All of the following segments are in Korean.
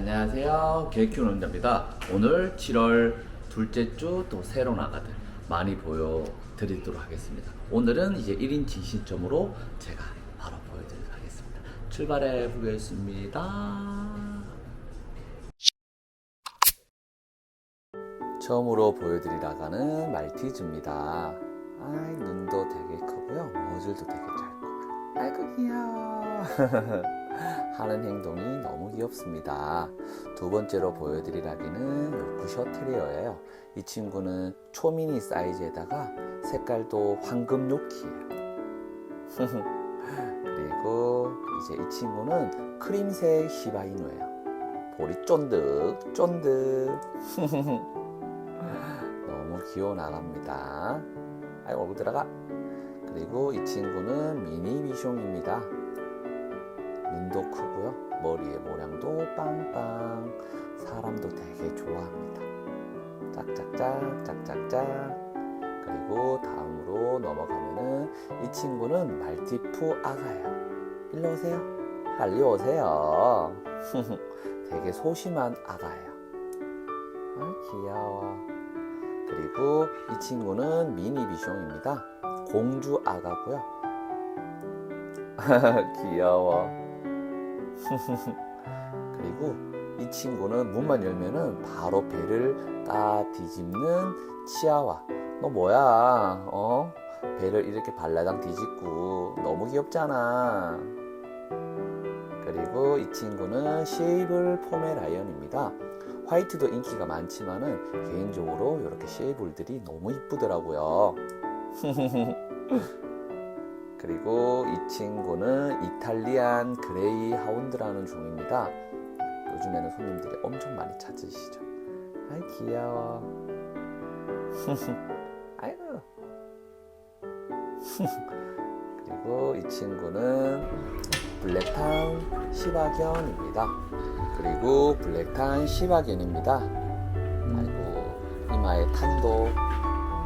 안녕하세요. 계획 키우는 남자입니다. 오늘 7월 둘째 주 또 새로운 아가들 많이 보여드리도록 하겠습니다. 오늘은 이제 1인칭 시점으로 제가 바로 보여드리도록 하겠습니다. 출발해 보겠습니다. 처음으로 보여드릴 아가는 말티즈입니다. 아이, 눈도 되게 크고요. 머줄도 되게 짧고. 아이고, 귀여워. 하는 행동이 너무 귀엽습니다. 두 번째로 보여드릴 아기는 요크 셔 테리어예요. 이 친구는 초미니 사이즈에다가 색깔도 황금 요키예요. 그리고 이제 이 친구는 크림색 시바이누예요. 볼이 쫀득 쫀득. 너무 귀여운 아가입니다. 아이 얼굴 들어가. 그리고 이 친구는 미니 미숑입니다. 눈도 크고요. 머리의 모양도 빵빵. 사람도 되게 좋아합니다. 짝짝짝, 짝짝짝. 그리고 다음으로 넘어가면은 이 친구는 말티푸 아가예요. 일로 오세요. 빨리 오세요. 되게 소심한 아가예요. 아, 귀여워. 그리고 이 친구는 미니 비숑입니다. 공주 아가고요. 귀여워. 그리고 이 친구는 문만 열면은 바로 배를 딱 뒤집는 치아와. 너 뭐야? 어? 배를 이렇게 발라당 뒤집고 너무 귀엽잖아. 그리고 이 친구는 쉐이블 포메라이언입니다. 화이트도 인기가 많지만은 개인적으로 이렇게 쉐이블들이 너무 이쁘더라고요. 그리고 이 친구는 이탈리안 그레이 하운드라는 종입니다. 요즘에는 손님들이 엄청 많이 찾으시죠. 아이 귀여워. 아이고. 그리고 이 친구는 블랙탄 시바견입니다. 그리고 블랙탄 시바견입니다. 아이고 이마에 탄도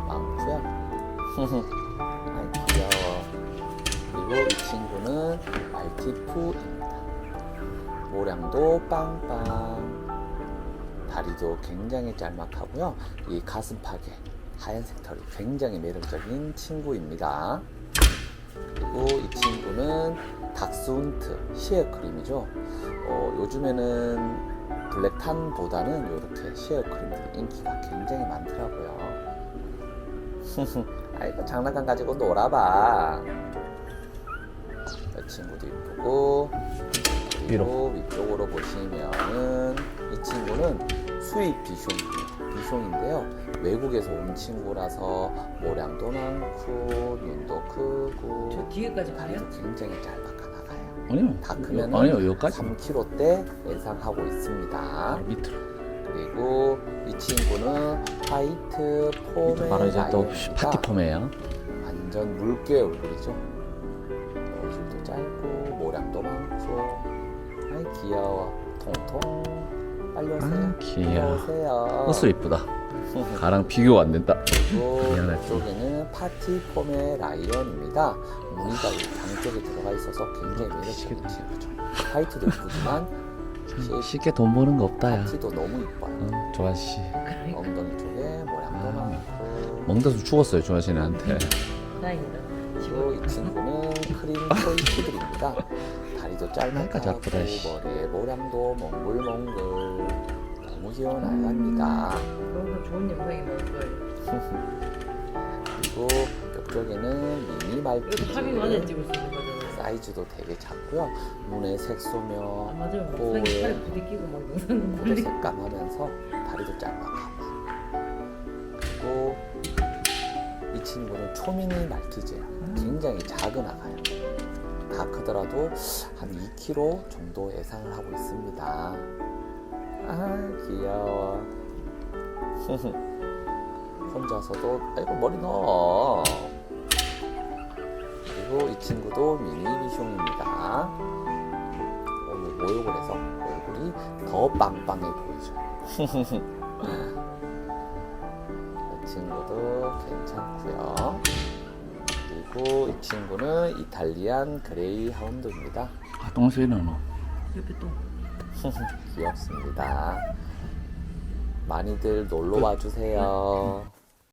많고요. 말티푸입니다. 모량도 빵빵. 다리도 굉장히 짤막하고요. 이 가슴팍에 하얀색 털이 굉장히 매력적인 친구입니다. 그리고 이 친구는 닥스훈트 시에어크림이죠. 어, 요즘에는 블랙탄보다는 이렇게 시에어크림들이 인기가 굉장히 많더라고요. 아이고 장난감 가지고 놀아봐. 이 친구도 이쁘고 그리고 위쪽으로 보시면은 이 친구는 수입 비숑이에요. 비숑인데요. 외국에서 온 친구라서 모량도 많고 눈도 크고 저 뒤에까지 가요? 굉장히 짤막한 아가예요. 아니요. 다 크면은 아니요, 여기까지. 3kg대 예상하고 있습니다. 밑으로. 그리고 이 친구는 화이트 밑으로 바로 이제 또 포메라이언입니다. 파티 폼이에요. 완전 물개 얼굴이죠. 모량도 많고 아이 귀여워. 통통 빨리 오세요. 아, 귀여워. 오세요. 옷도 이쁘다. 가랑 비교가 안 된다. 미안하지. 이쪽에는 파티 포메라이언입니다. 무늬가 이 양쪽에 들어가 있어서 굉장히 매력적인 친구죠. 화이트도 이쁘지만 쉽게 돈 버는 거 없다, 야. 파티도 너무 이뻐요. 어, 조아 씨. 엉덩이 쪽에 모양도 아. 많고 멍다수 죽었어요, 조아 씨한테. 다행이다. 그리고 이 친구는 크림 토이푸들입니다. 다리도 짧고. 머리에 모량도 몽글몽글 너무 귀여운 아이입니다. 그런 거 좋은 영상이 나올 거예요. 그리고 옆쪽에는 미니 말티즈 맞아 찍을 수 있는 거잖아요. 사이즈도 되게 작고요. 눈에 아 색소며 맞아요. 막 뭐에 사기 팔에 부딪히고 막 영상 모두 올리. 색감하면서 다리도 짤막 초미니 말티즈예요. 굉장히 작은 아가예요. 다 크더라도 한 2kg 정도 예상을 하고 있습니다. 아 귀여워. 혼자서도 아이고 머리 넣어. 그리고 이 친구도 미니 비숑입니다. 오늘 모욕을 해서 얼굴이 더 빵빵해 보이죠. 이 친구도 괜찮고요. 그리고 이 친구는 이탈리안 그레이 하운드입니다. 아, 똥소리 나노. 옆에 또 귀엽습니다. 많이들 놀러 와 주세요.